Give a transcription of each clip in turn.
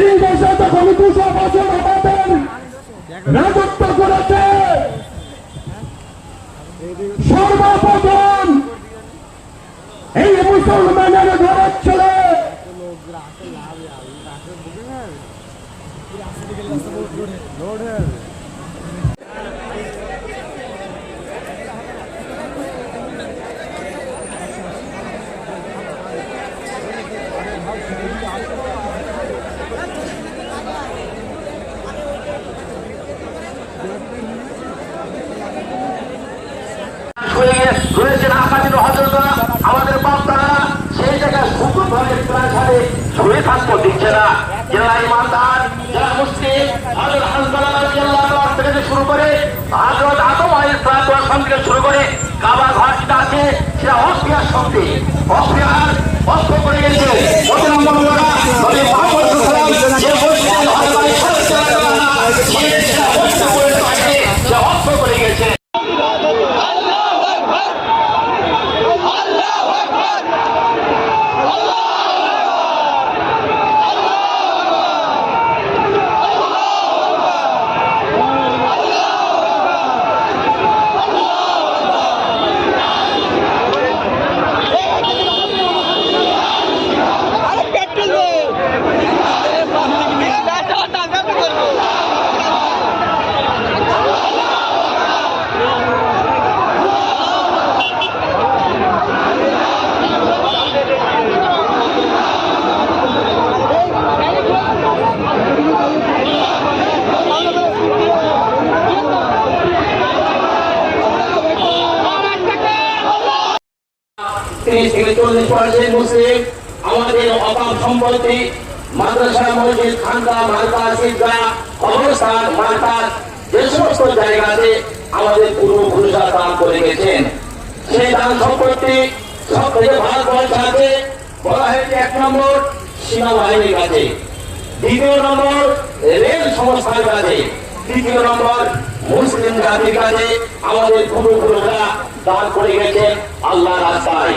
এই দেশে যখন দুশো বছর আমাদের রাজত্ব করেছে। সর্বপ্রথম এই মুসলমানের ঘরের ছেলে। লোড হ্যাঁ সালাম থেকে শুরু করে কাবা ঘর যেটা আছে, সেটা অস্ট্রিয়ার সঙ্গে। অস্ট্রিয়ার অস্ত্র করে গেছে। যে মসজিদে হজরত আয়েশা রাদিয়াল্লাহু আনহা সে অস্ত্র করে থাকে সে অস্ত্র করে গেছে আরে পেট্রোল দে আরে বাবা টাটা টাকা করব তিরিশ থেকে মুসলিম, আমাদের সম্পত্তি, মাদ্রাসা মসজিদ, খানকা মার্কাজ যে সমস্ত জায়গাতে আমাদের পূর্বপুরুষরা দান করে গেছেন সেই দান সম্পত্তি সব থেকে আছে বলা হয়েছে এক নম্বর কাছে। দ্বিতীয় নম্বর, রেল সংস্থার কাছে। তৃতীয় নম্বর, মুসলিম জাতির কাছে আমাদের পূর্বপুরুষরা দান করে গেছেন আল্লাহ রাস্তায়।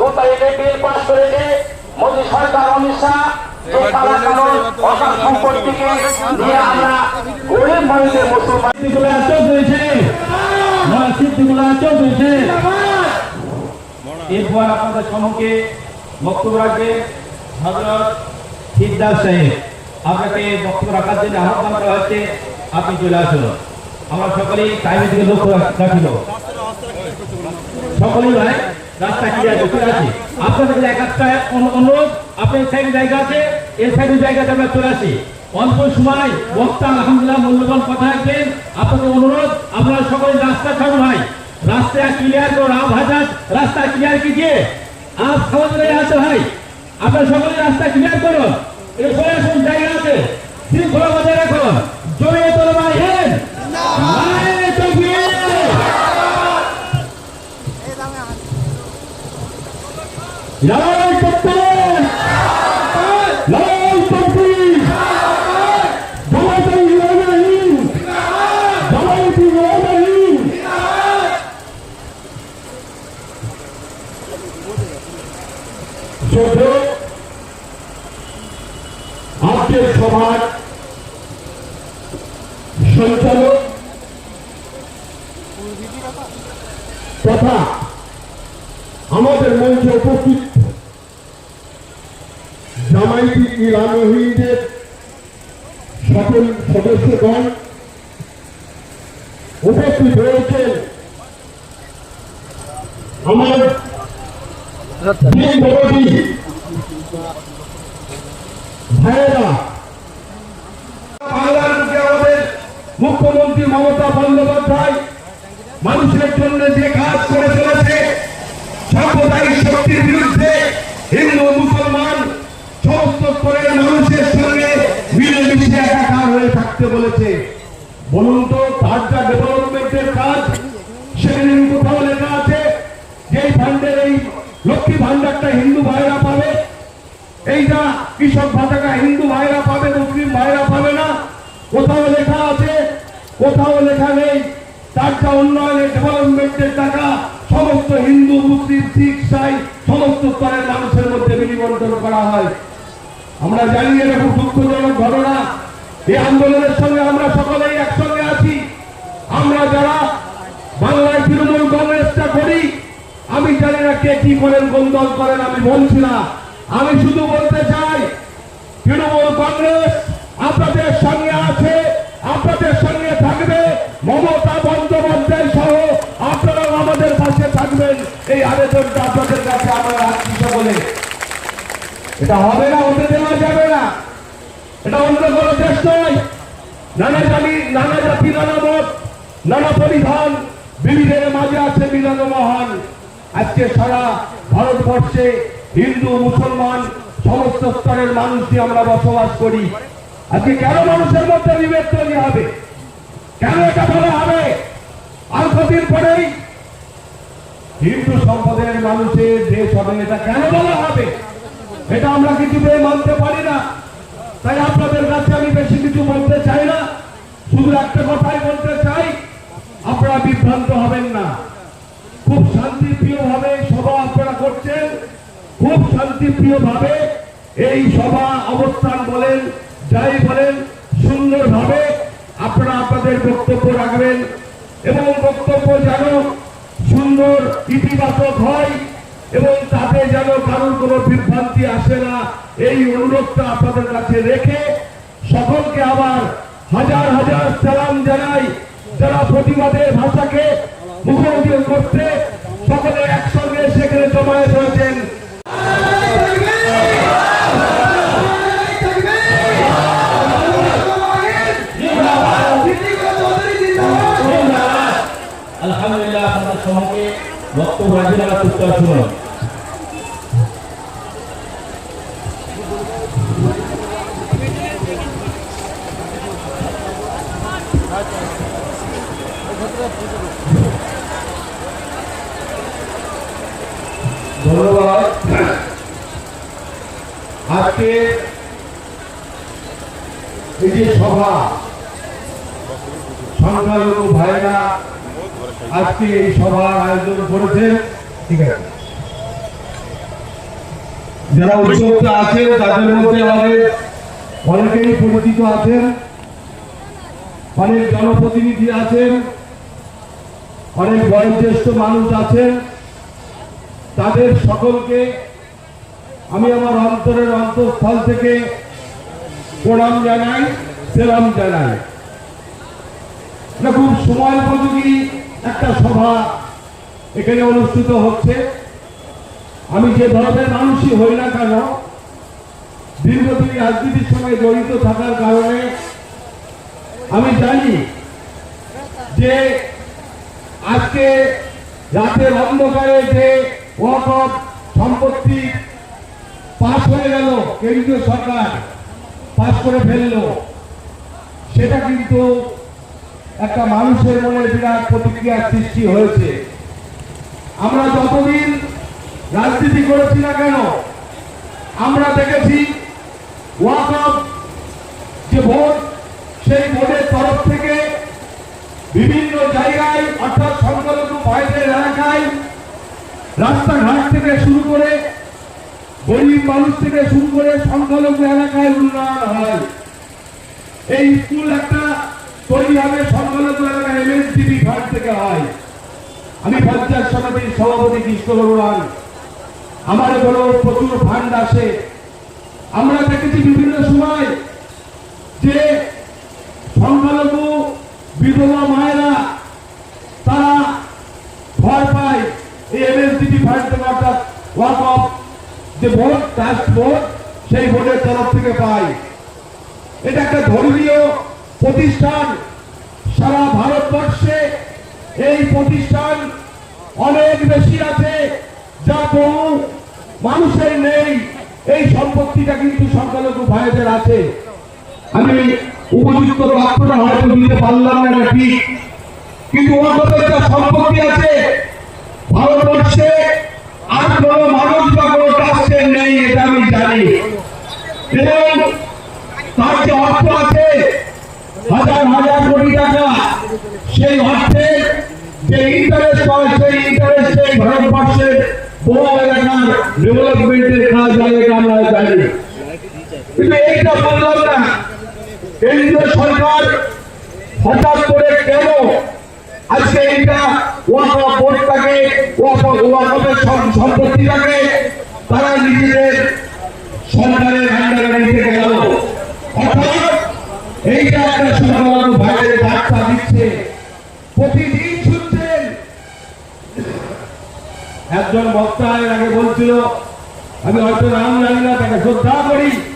দু তারিখে বিল পাস করেছে মোদী সরকার অমিত শাহ। কালা সম্পত্তিকে নিয়ে আমরা গরিব মানুষের মুসলমান। সিদ্দিকুল আচর হয়েছে সিদ্দিকুল আচর হয়েছে এরপর আপনাদের সম্মুখে বক্তব্য রাখবেন হজরত সিদ্দার সাহেব। আপনাকে বক্তব্য রাখার জন্য আহ্বান করা হচ্ছে আপনি চলে আসুন। আমরা সকলেই টাইমের দিকে লক্ষ্য রাখিল সকলেই ভাই? রাস্তা ক্লিয়ার করতে আছে আপনাদের কাছে এক একটা অনু- অনুরোধ আপনার সাইডে জায়গা আছে এই সাইডে জায়গাতে আমরা চলে আসি অল্প সময় বক্তা আলহামদুলিল্লাহ মূল্যবান কথা রাখবেন আপনাদের অনুরোধ আপনারা সকলে রাস্তা ছাড়ুন ভাই রাস্তা ক্লিয়ার করুন আপ হাজার রাস্তা ক্লিয়ার कीजिए आप समझ रहे हैं तो भाई আপনারা সকলে রাস্তা ক্লিয়ার করুন এটা সরে আসুন জায়গা আছে শৃঙ্খলা বজায় রাখুন জমিয়ে তোলো ভাই হেন লড়াই করতে লড়াই করতে আজকের সভার সঞ্চালক তথা আমাদের মঞ্চে উপস্থিত জামাইতি ইরানহিদের সকল সদস্যগণ উপস্থিত আমার মুখ্যমন্ত্রী মমতা বন্দ্যোপাধ্যায় মানুষের জন্য যে কাজ করে বলুন তো ধারটা ডেভেলপমেন্টের কাজ সেখানে কোথাও লেখা আছে যে ফান্ডের এই লক্ষ্মী ভান্ডারটা হিন্দু ভাইরা পাবে, এইটা কৃষক ভাতাটা হিন্দু ভাইরা পাবে, মুসলিম ভাইরা পাবে না। কোথাও লেখা আছে, কোথাও লেখা নেই তারটা উন্নয়নের ডেভেলপমেন্টের টাকা সমস্ত হিন্দু, মুসলিম, শিখ, সাই, সমস্ত স্তরের মানুষের মধ্যে বিনিবন্টন করা হয়। আমরা জানি খুব দুঃখজনক ঘটনা। এই আন্দোলনের সঙ্গে আমরা সকলেই একসঙ্গে আছি। আমরা যারা বাংলায় তৃণমূল কংগ্রেসটা করি, আমি জানি না কে কি করেন, কোন দল করেন, আমি বলছি না। আমি শুধু বলতে চাই, তৃণমূল কংগ্রেস আপনাদের সঙ্গে আছে, আপনাদের সঙ্গে থাকবে, মমতা বন্দ্যোপাধ্যায় সহ আপনারাও আমাদের পাশে থাকবেন। এই আবেদনটা আপনাদের কাছে আমরা রাখছি সকলে। এটা হবে না হতে দেওয়া যাবে না। এটা অন্য কোনো দেশ নয়। নানা জাতি নানা জাতি, নানা মত, নানা পরিধান, বিবিধের মাঝে আছে মিলন মহান। আজকে সারা ভারতবর্ষে হিন্দু, মুসলমান, সমস্ত স্তরের মানুষ নিয়ে আমরা বসবাস করি। আজকে কেন মানুষের মধ্যে বিভেদ তৈরি হবে? কেন এটা বলা হবে? আর কদিন পরেই হিন্দু সম্প্রদায়ের মানুষের দেশ হবে, এটা কেন বলা হবে? এটা আমরা কিছুতে মানতে পারি না। তাই আপনাদের কাছে আমি বেশি কিছু বলতে চাই না। শুধু একটা কথাই বলতে চাই, আপনারা বিভ্রান্ত হবেন না। খুব শান্তিপ্রিয় ভাবে সভা আপনারা করছেন। খুব শান্তিপ্রিয় ভাবে এই সভা অবস্থান বলেন, যাই বলেন, সুন্দরভাবে আপনারা আপনাদের বক্তব্য রাখবেন এবং বক্তব্য যেন সুন্দর, ইতিবাচক হয় এবং তাতে যেন কারোর কোনো বিভ্রান্তি আসে না, এই অনুরোধটা আপনাদের কাছে রেখে সকলকে আবার হাজার হাজার সালাম জানাই, যারা প্রতিবাদের ভাষাকে মুখোমুখি করতে আজকে এই যে সভা সংখ্যালঘু ভাইরা আজকে এই সভার আয়োজন করেছেন। ঠিক আছে। যারা উদ্যোক্তা আছেন, তাদের মধ্যে আমাদের অনেকেই পরিচিত আছেন। অনেক জনপ্রতিনিধি আছেন। অনেক বয়োজ্যেষ্ঠ মানুষ আছেন। তাদের সকলকে আমি আমার অন্তরের অন্তঃস্থল থেকে প্রণাম জানাই, সেলাম জানাই। এটা খুব সময় উপযোগী একটা সভা এখানে অনুষ্ঠিত হচ্ছে। আমি যে ধরনের মানুষই হই না কেন, দীর্ঘদিন রাজনীতির সঙ্গে জড়িত থাকার কারণে আমি জানি যে আজকে রাতের অন্ধকারে যে ওয়াকফ সম্পত্তি পাশ হয়ে গেল, কেন্দ্রীয় সরকার পাশ করে ফেলল, সেটা কিন্তু একটা মানুষের মনে বিরাট প্রতিক্রিয়ার সৃষ্টি হয়েছে। আমরা যতদিন রাজনীতি করেছি না কেন? আমরা দেখেছি যে ভোট, সেই ভোটের তরফ থেকে বিভিন্ন জায়গায়, অর্থাৎ সংখ্যালঘু ভাইদের এলাকায়, রাস্তাঘাট থেকে শুরু করে, গরিব মানুষ থেকে শুরু করে সংখ্যালঘু এলাকায় উন্নয়ন হয়। এই স্কুল একটা তৈরি হবে সংখ্যালঘু এলাকায় এমএসডিবি ফান্ড থেকে হয়। আমি পঞ্চায়েত সমিতির সভাপতি কৃষ্ণ বড়ুয়ান আমার বড় প্রচুর ফান্ড আসে। আমরা দেখেছি বিভিন্ন সময় যে সংখ্যালঘু বিধবা মায়েরা তারা ভয় পায় এই এমএসডিপি ফান্ড অর্থাৎ ওয়াক অফ যে ভোট ট্রাস্ট ভোট, সেই ভোটের তরফ থেকে পায়। এটা একটা ধর্মীয় প্রতিষ্ঠান। সারা ভারতবর্ষে এই প্রতিষ্ঠান অনেক বেশি আছে, যা বহু মানুষের নেই। এই সম্পত্তিটা কিন্তু সংখ্যালঘু ভাইদের আছে। আমি উপযুক্ত তথ্যটা হয়তো দিতে পারলাম না ঠিক। কিন্তু ওদের একটা সম্পত্তি আছে। ভারতবর্ষে আর কোনো মানুষ বা কোনো ট্রাস্টের নেই, এটা আমি জানি। এবং তার যে অর্থ আছে, হাজার হাজার কোটি টাকা, সেই অর্থে ডেভেলপমেন্টের কাজ এটা আমরা জানি। কিন্তু এইটা বললাম না। কেন্দ্রীয় সরকার হঠাৎ করে কেন আজকে এইটা ওয়াকফ বোর্ডটাকে ওয়াকফ ওয়াকফের সম- সম্পত্তিটাকে তারা নিজেদের সরকারের আন্ডারে নিতে গেল অর্থাৎ এইটা একটা সরকার বাইরে বার্তা দিচ্ছে প্রতিদিন শুনছেন একজন বক্তা এর আগে বলছিল আমি হয়তো নাম জানি